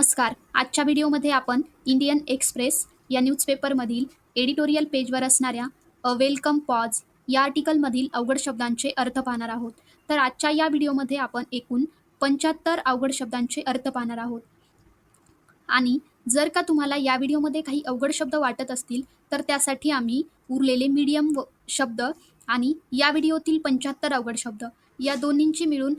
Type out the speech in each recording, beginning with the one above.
नमस्कार. आजच्या व्हिडिओमध्ये आपण इंडियन एक्सप्रेस या न्यूजपेपरमधील एडिटोरियल पेजवर असणाऱ्या अ वेलकम पॉज या आर्टिकलमधील अवघड शब्दांचे अर्थ पाहणार आहोत. तर आजच्या या व्हिडिओमध्ये आपण एकूण पंच्याहत्तर अवघड शब्दांचे अर्थ पाहणार आहोत. आणि जर का तुम्हाला या व्हिडिओमध्ये काही अवघड शब्द वाटत असतील तर त्यासाठी आम्ही उरलेले मीडियम व शब्द आणि या व्हिडिओतील पंच्याहत्तर अवघड शब्द या दोन्हींची मिळून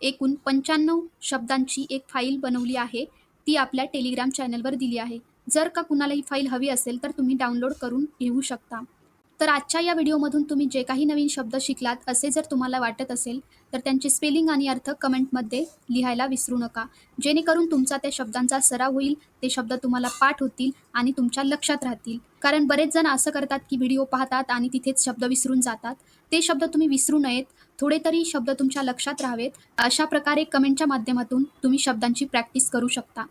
एकूण पंच्याण्णव शब्दांची एक फाईल बनवली आहे. ती आपल्या टेलिग्राम चॅनलवर दिली आहे. जर का कुणाला ही फाईल हवी असेल तर तुम्ही डाउनलोड करून घेऊ शकता. तर आजच्या या व्हिडिओमधून तुम्ही जे काही नवीन शब्द शिकलात असे जर तुम्हाला वाटत असेल तर त्यांचे स्पेलिंग आणि अर्थ कमेंटमध्ये लिहायला विसरू नका. जेणेकरून तुमचा त्या शब्दांचा सराव होईल ते शब्द तुम्हाला पाठ होतील आणि तुमच्या लक्षात राहतील. कारण बरेच जण असं करतात की व्हिडिओ पाहतात आणि तिथेच शब्द विसरून जातात. ते शब्द तुम्ही विसरू नयेत. थोडे तरी शब्द तुमच्या लक्षात राहावेत. अशा प्रकारे कमेंटच्या माध्यमातून तुम्ही शब्दांची प्रॅक्टिस करू शकता.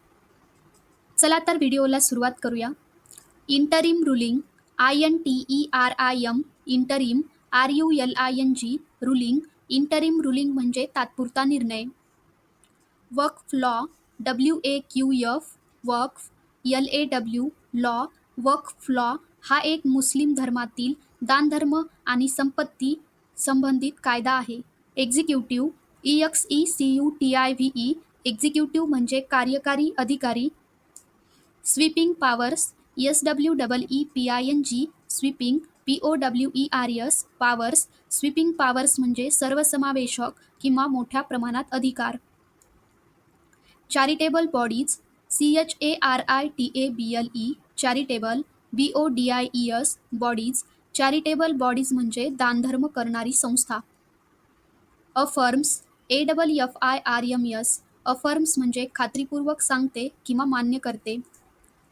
चला तर व्हिडिओला सुरुवात करूया. Interim ruling I N T E R I M interim R U L I N G ruling. Interim ruling म्हणजे तात्पुरता निर्णय. Waqf law W A Q F Waqf L A W law Waqf law हा एक मुस्लिम धर्मातील दानधर्म आणि संपत्ती संबंधित कायदा आहे. Executive E X E C U T I V E executive म्हणजे कार्यकारी अधिकारी. Sweeping powers S W double E P I N G sweeping P O W E R S powers sweeping powers म्हणजे सर्वसमावेशक किंवा मोठ्या प्रमाणात अधिकार. Charitable bodies C H A R I T A B L E charitable B O D I E S bodies charitable bodies म्हणजे दानधर्म करणारी संस्था. Affirms A double F I R M S affirms म्हणजे खात्रीपूर्वक सांगते किंवा मान्य करते.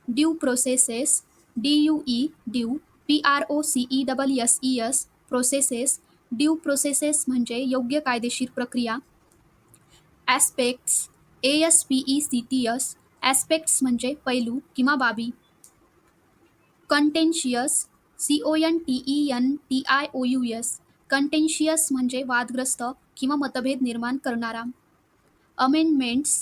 Due processes D U E due P R O C E double S E S processes due processes म्हणजे योग्य कायदेशीर प्रक्रिया. Aspects A S P E C T S aspects म्हणजे पैलू किंवा बाबी. Contentious C O N T E N T I O U S contentious म्हणजे वादग्रस्त किंवा मतभेद निर्माण करणारा. Amendments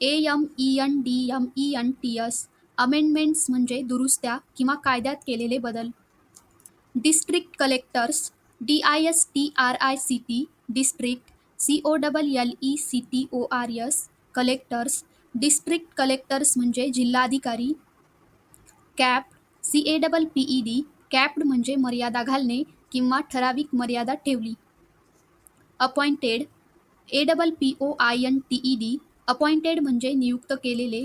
A M E N D M E N T S amendments म्हणजे दुरुस्त्या किंवा कायद्यात केलेले बदल. District collectors D I S T R I C T district C O double L E C T O R S collectors district collectors म्हणजे जिल्हाधिकारी. Cap C A double P E D capped म्हणजे मर्यादा घालणे किंवा ठराविक मर्यादा ठेवली. Appointed A double P O I N T E D appointed म्हणजे नियुक्त केलेले.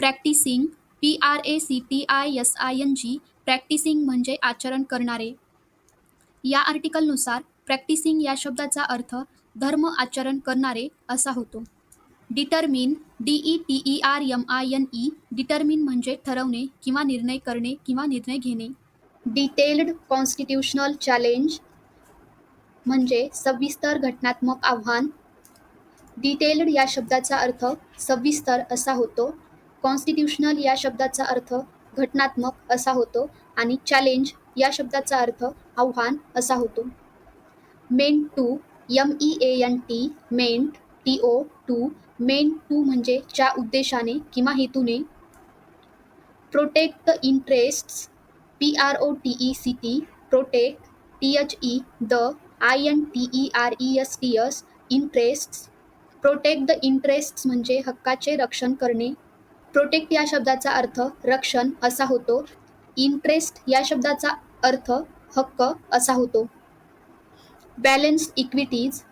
Practising P R A C T I S I N G practising म्हणजे आचरण करणारे. या आर्टिकलनुसार प्रॅक्टिसिंग या शब्दाचा अर्थ धर्म आचरण करणारे असा होतो. Determine D E T E R M I N E determine म्हणजे ठरवणे किंवा निर्णय करणे किंवा निर्णय घेणे. डिटेल्ड कॉन्स्टिट्यूशनल चॅलेंज म्हणजे सविस्तर घटनात्मक आव्हान. डिटेल्ड या शब्दाचा अर्थ सविस्तर असा होतो. कॉन्स्टिट्यूशनल या शब्दाचा अर्थ घटनात्मक असा होतो आणि चॅलेंज या शब्दाचा अर्थ आव्हान असा होतो. Meant to M E A N T meant T O to meant to म्हणजे च्या उद्देशाने किंवा हेतूने. Protect the interests P R O T E C T protect T H E the I N T E R E S T S interests protect the interests म्हणजे हक्काचे रक्षण करणे. Protect या शब्दाचा अर्थ रक्षण असा होतो. इंटरेस्ट या शब्दाचा अर्थ हक्क असा होतो. Balanced equities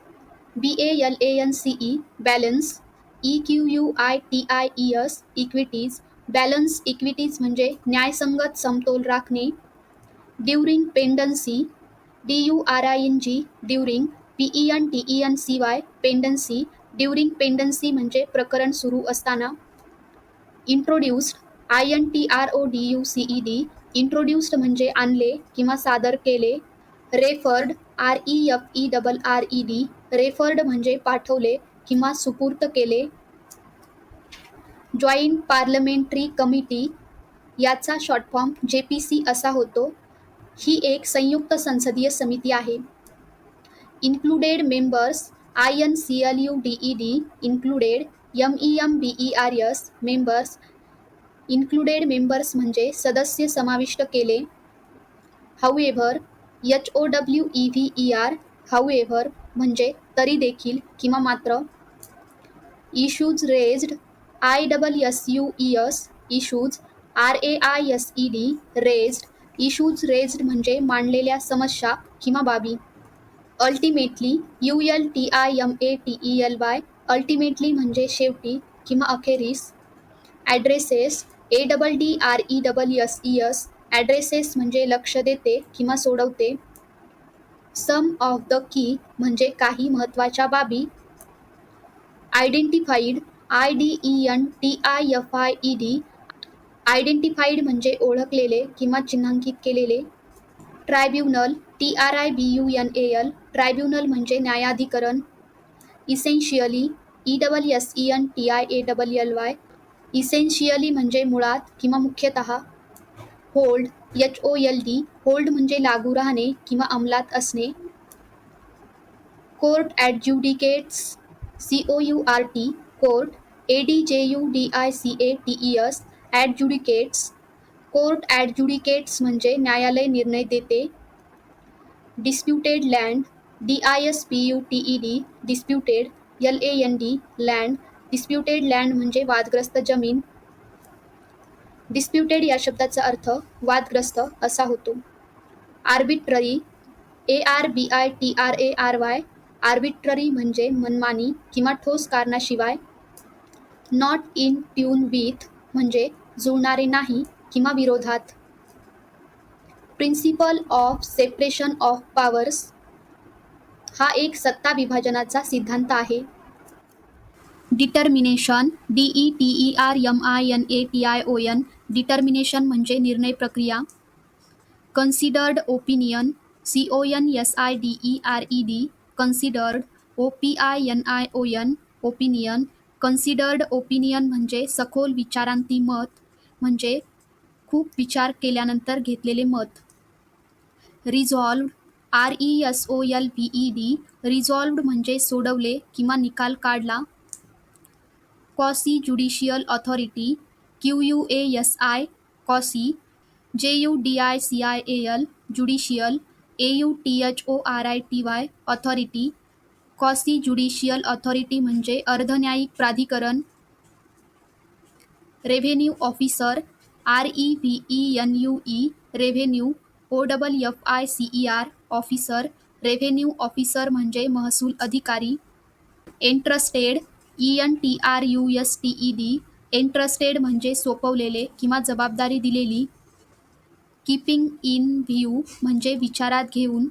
B A L A N C E balance E Q U I T I E S equities balance equities म्हणजे न्यायसंगत समतोल राखणे. During pendency D U R I N G during P E N T E N C Y pendency during pendency म्हणजे प्रकरण सुरू असताना. Introduced I N T R O D U C E D introduced म्हणजे आणले किंवा सादर केले. Referred R E F E double R E D referred म्हणजे पाठवले किंवा सुपूर्त केले. जॉईंट पार्लमेंटरी कमिटी याचा short form J P C असा होतो. ही एक संयुक्त संसदीय समिती आहे. Included members I N C L U D E D included M E M B E R S members included members म्हणजे सदस्य समाविष्ट केले. However H O W E V E R however म्हणजे तरी देखील किंवा मात्र. Issues raised I double S U E S issues R A I S E D raised issues raised म्हणजे मांडलेल्या समस्या किंवा बाबी. Ultimately U L T I M A T E L Y ultimately म्हणजे शेवटी किंवा अखेरीस. Addresses A double D R E double S E S addresses म्हणजे लक्ष देते किंवा सोडवते. सम ऑफ द की म्हणजे काही महत्त्वाच्या बाबी. Identified I D E N T I F I E D identified म्हणजे ओळखलेले किंवा चिन्हांकित केलेले. Tribunal T R I B U N A L tribunal म्हणजे न्यायाधिकरण. Essentially E double S E N T I A double L Y essentially म्हणजे मुळात किंवा मुख्यतः hold H O L D hold म्हणजे लागू राहणे किंवा अंमलात असणे. Court adjudicates C O U R T court A D J U D I C A T E S adjudicates court adjudicates म्हणजे न्यायालय निर्णय देते. Disputed land D I S P U T E D disputed L A N D land disputed land म्हणजे वादग्रस्त जमीन. Disputed या शब्दाचा अर्थ वादग्रस्त असा होतो. Arbitrary A R B I T R A R Y arbitrary म्हणजे मनमानी किंवा ठोस कारणाशिवाय नॉट इन ट्यून विथ म्हणजे जुळणारे नाही किंवा विरोधात. Principle of separation of powers हा एक सत्ता विभाजनाचा सिद्धांत आहे. Determination D E T E R M I N A T I O N determination म्हणजे निर्णय प्रक्रिया. Considered opinion C O N S I D E R E D considered O P I N I O N opinion. Considered opinion म्हणजे सखोल विचारांती मत म्हणजे खूप विचार केल्यानंतर घेतलेले मत. Resolved R E S O L V E D resolved म्हणजे सोडवले किंवा निकाल काढला. Quasi judicial authority Q U A S I quasi J U D I C I A L judicial A U T H O R I T Y authority quasi judicial authority म्हणजे अर्धन्यायिक प्राधिकरण revenue officer R E V E N U E revenue O double F I C E R officer revenue officer म्हणजे महसूल अधिकारी entrusted E N T R U S T E D entrusted म्हणजे सोपवलेले किंवा जबाबदारी दिलेली keeping in view म्हणजे विचारात घेऊन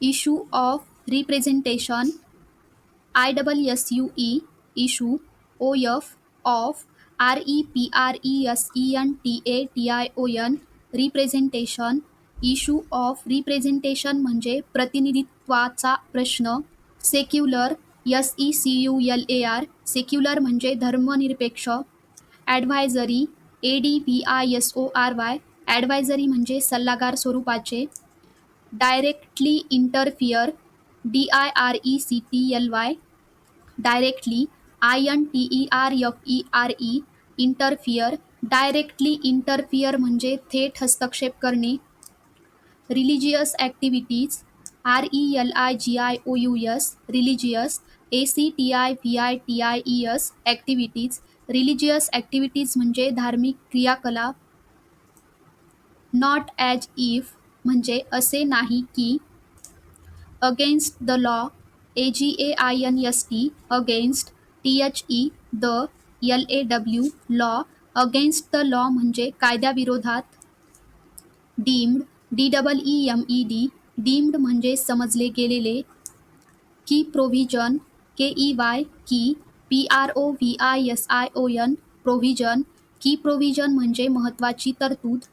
issue of representation I double S U E issue O F of R E P R E S E N T A T I O N representation issue of representation म्हणजे प्रतिनिधित्वाचा प्रश्न secular S E C U L A R secular म्हणजे धर्मनिरपेक्ष advisory A D V I S O R Y advisory म्हणजे सल्लागार स्वरूपाचे directly interfere D I R E C T L Y directly I N T E R F E R E interfere directly interfere म्हणजे थेट हस्तक्षेप करणे religious activities R E L I G I O U S religious A C T I V I T I E S activities religious activities म्हणजे धार्मिक क्रियाकलाप. Not as if म्हणजे असे नाही की. Against the law A G A I N S T against T H E the L A W law against the law म्हणजे कायद्याविरोधात. Deemed D double E M E D deemed म्हणजे समजले गेलेले key provision K E Y key P R O V I S I O N provision key provision म्हणजे महत्त्वाची तरतूद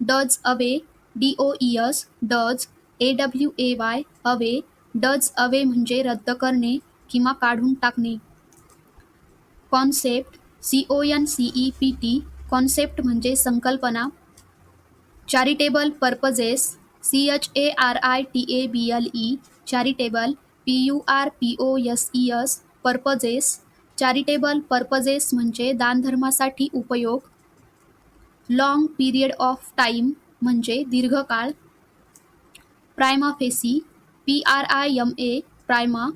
does away D O E S does A W A Y away does away म्हणजे रद्द करणे किंवा काढून टाकणे. Concept C O N C E P T concept म्हणजे संकल्पना charitable purposes C H A R I T A B L E charitable P U R P O S E S purposes charitable purposes म्हणजे दानधर्मासाठी उपयोग. Long period of time म्हणजे दीर्घकाळ. Prima facie P R I M A prima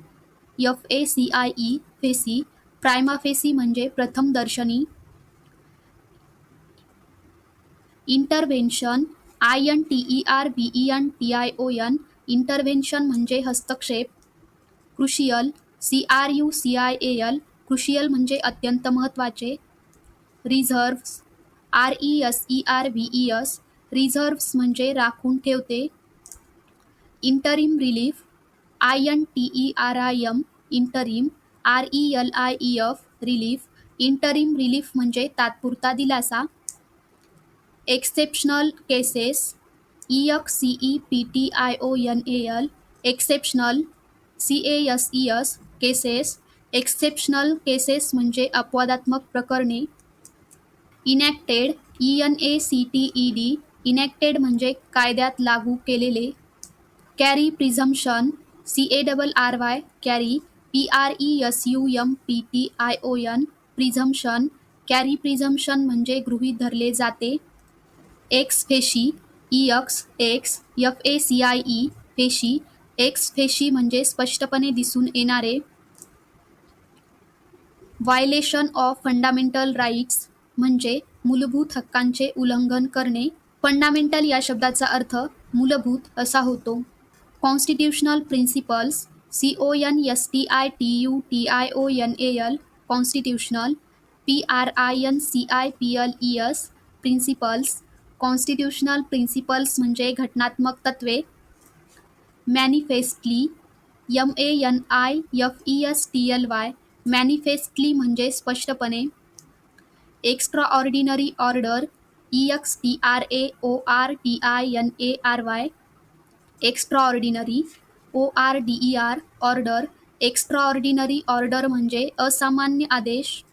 F A C I E facie prima facie म्हणजे प्रथम दर्शनी. Intervention I N T E R V E N T I O N intervention म्हणजे हस्तक्षेप. Crucial C R U C I A L crucial म्हणजे अत्यंत महत्त्वाचे. Reserves R E S E R V E S reserves म्हणजे राखून ठेवते. Interim relief I N T E R I M interim R E L I E F relief interim relief म्हणजे तात्पुरता दिलासा. Exceptional cases E X C E P T I O N A L exceptional C A S E S cases exceptional cases म्हणजे अपवादात्मक प्रकरणे enacted E N A C T E D enacted म्हणजे कायद्यात लागू केलेले carry presumption C A double R Y carry P R E S U M P T I O N presumption carry presumption म्हणजे गृहीत धरले जाते ex facie E X ex F A C I E facie ex facie म्हणजे स्पष्टपणे दिसून येणारे violation of fundamental rights म्हणजे मूलभूत हक्कांचे उल्लंघन करणे. फंडामेंटल या शब्दाचा अर्थ मूलभूत असा होतो. Constitutional principles C O N S T I T U T I O N A L constitutional P R I N C I P L E S principles constitutional principles म्हणजे घटनात्मक तत्त्वे manifestly M A N I F E S T L Y manifestly म्हणजे स्पष्टपणे extraordinary order E X T R A O R D I N A R Y extraordinary O R D E R order extraordinary order म्हणजे असामान्य आदेश,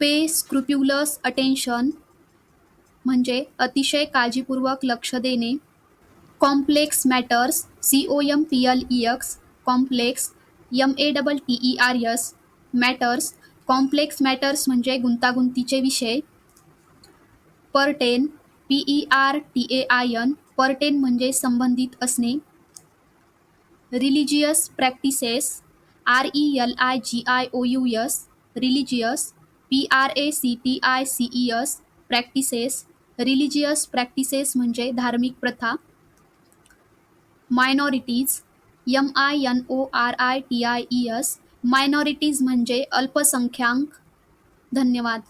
पे स्क्रुप्युलस attention म्हणजे अतिशय काळजीपूर्वक लक्ष देणे. Complex matters C O M P L E X complex M A double T E R S matters complex matters म्हणजे गुंतागुंतीचे विषय. Pertain P E R T A I N pertain म्हणजे संबंधित असणे. Religious practices R E L I G I O U S religious P R A C T I C E S practices. Religious practices म्हणजे धार्मिक प्रथा. Minorities M I N O R I T I E S minorities म्हणजे अल्पसंख्याक. धन्यवाद.